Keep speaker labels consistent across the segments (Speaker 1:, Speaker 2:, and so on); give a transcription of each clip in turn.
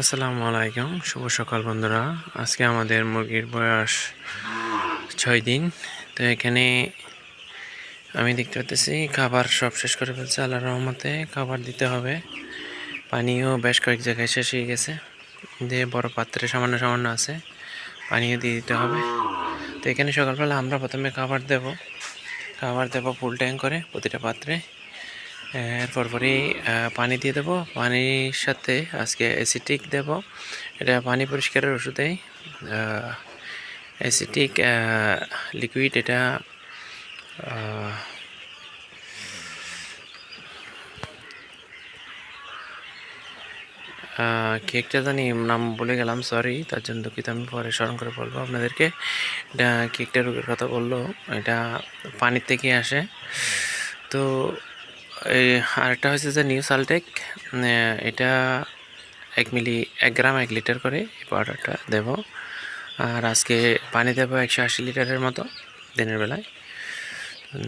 Speaker 1: আসসালামু আলাইকুম। শুভ সকাল বন্ধুরা। আজকে আমাদের মুরগির বয়স ছয় দিন। তো এখানে আমি দেখতে পাচ্ছি খাবার সব শেষ করে ফেলছে আল্লাহ রহমতে। খাবার দিতে হবে। পানিও বেশ কয়েক জায়গায় শেষ হয়ে গেছে। দিয়ে বড় পাত্রে সামান্য সামান্য আছে। পানিও দিয়ে দিতে হবে। তো এখানে সকালবেলা আমরা প্রথমে খাবার দেব। খাবার দেবো ফুল ট্যাঙ্ক করে প্রতিটা পাত্রে। এরপর পরই পানি দিয়ে দেবো। পানির সাথে আজকে অ্যাসিটিক দেব। এটা পানি পরিষ্কারের ওষুধেই। অ্যাসিটিক লিকুইড এটা কেকটা জানি নাম বলে গেলাম সরি তার জন্য দুঃখিত, আমি পরে স্মরণ করে বলব আপনাদেরকে। এটা কেকটা রোগের কথা বলল। এটা পানির থেকে আসে। তো এই আরেকটা হচ্ছে যে নিউ সালটেক এটা এক মিলি, এক গ্রাম, এক লিটার করে এই পাউডারটা দেবো। আর আজকে পানি দেবো একশো আশি লিটারের মতো দিনের বেলায়।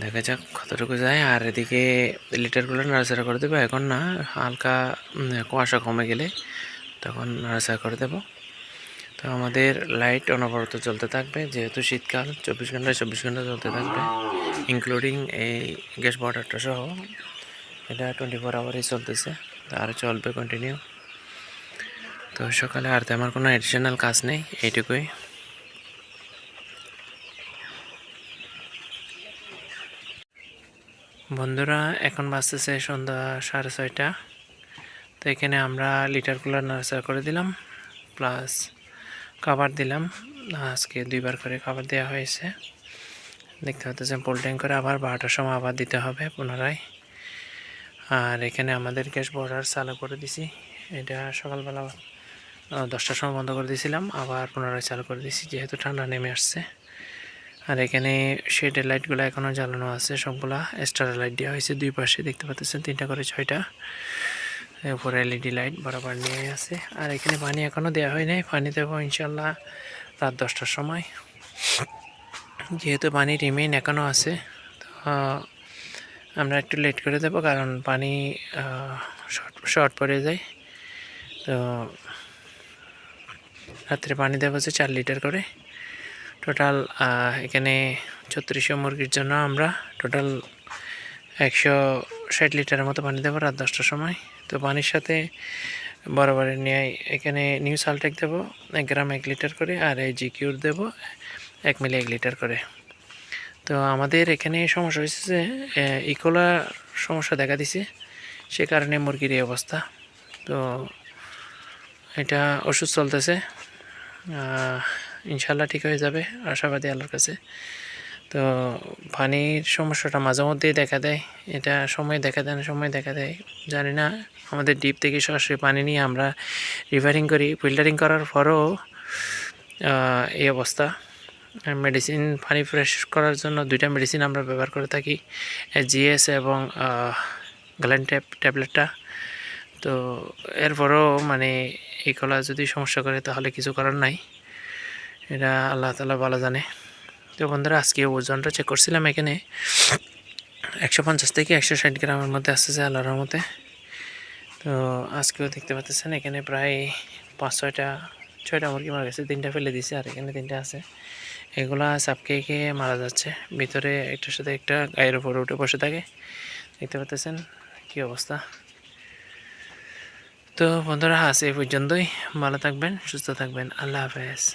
Speaker 1: দেখা যাক কতটুকু যায়। আর এদিকে লিটারগুলো নাড়াচাড়া করে দেবো। এখন না, হালকা কুয়াশা কমে গেলে তখন নাড়াচাড়া করে দেবো। তো আমাদের লাইট অনবরত চলতে থাকবে। যেহেতু শীতকাল, চব্বিশ ঘণ্টা চব্বিশ ঘণ্টা চলতে থাকবে ইনক্লুডিং এই গ্যাস বর্ডারটা সহ। এটা টোয়েন্টি ফোর আওয়ারই চলতেছে আর চলবে কন্টিনিউ তো সকালে আর তেমন কোনো এডিশনাল কাজ নেই, এইটুকুই। বন্ধুরা, এখন বাজতেছে সন্ধ্যা সাড়ে ছয়টা। তো এখানে আমরা লিটার কুলার নার্সার করে দিলাম প্লাস খাবার দিলাম। আজকে দুইবার করে খাবার দেওয়া হয়েছে। দেখতে পাচ্ছেন পোল্ট্যাং করে আবার বারোটার সময় আবার দিতে হবে পুনরায়। আর এখানে আমাদের গ্যাস বর্ডার চালু করে দিছি। এটা সকালবেলা দশটার সময় বন্ধ করে দিয়েছিলাম আবার পুনরায় চালু করে দিয়েছি যেহেতু ঠান্ডা নেমে আসছে। আর এখানে শেডের লাইটগুলো এখনও জ্বালানো আছে সবগুলা। স্টার লাইট দেওয়া হয়েছে দুই পাশে, দেখতে পাচ্ছেন, তিনটা করে ছয়টা। উপরে এলইডি লাইট বরাবর নিয়ে আছে। আর এখানে পানি এখনও দেওয়া হয় নাই। পানি দেবো ইনশাল্লাহ রাত দশটার সময়। যেহেতু পানি রিমেইন এখনও আছে, তো আমরা একটু লেট করে দেবো কারণ পানি শর্ট শর্ট পড়ে যায়। তো রাত্রে পানি দেবো হচ্ছে চার লিটার করে। টোটাল এখানে ছত্রিশশো মুরগির জন্য আমরা টোটাল একশো ষাট লিটারের মতো পানি দেবো রাত দশটার সময়। তো পানির সাথে বরাবর নিয়ে এখানে নিউ সালটেক দেবো, এক গ্রাম এক লিটার করে, আর এই জিকিউর দেবো, এক মিলি এক লিটার করে। তো আমাদের এখানে সমস্যা হয়েছে যে ইকোলা সমস্যা দেখা দিছে। সে কারণে মুরগির এই অবস্থা। তো এটা ওষুধ চলতেছে। ইনশাল্লাহ ঠিক হয়ে যাবে। আশাবাদী আল্লাহর কাছে। তো পানির সমস্যাটা মাঝে মধ্যেই দেখা দেয়। এটা সময় দেখা দেয় না, সময় দেখা দেয়। জানি না, আমাদের ডিপ থেকে সরাসরি পানি নিয়ে আমরা রিভারিং করি। ফিল্টারিং করার পরও এই অবস্থা। মেডিসিন পানি ফ্রেশ করার জন্য দুইটা মেডিসিন আমরা ব্যবহার করে থাকি। জিএস এবং গ্যালেন ট্যাবলেটটা তো এরপরও মানে এই কলা যদি সমস্যা করে তাহলে কিছু করার নাই। এটা আল্লাহ তালা ভালো জানে। তো বন্ধুরা, আজকে ওজনটা চেক করছিলাম এখানে। একশো পঞ্চাশ থেকে একশো ষাট গ্রামের মধ্যে আসতেছে আল্লাহর মতে তো আজকেও দেখতে পাচ্ছেন এখানে প্রায় পাঁচ ছয়টা ছয়টা মুরগি মারা গেছে। তিনটা ফেলে দিছে আর এখানে তিনটা আছে। এগুলা সাপকে খেয়ে মারা যাচ্ছে। ভিতরে একটার সাথে একটা গায়ের উপরে উঠে বসে থাকে। দেখতে পাচ্ছেন কি অবস্থা। তো বন্ধুরা, আজ এই পর্যন্তই। ভালো থাকবেন, সুস্থ থাকবেন। আল্লাহ হাফেজ।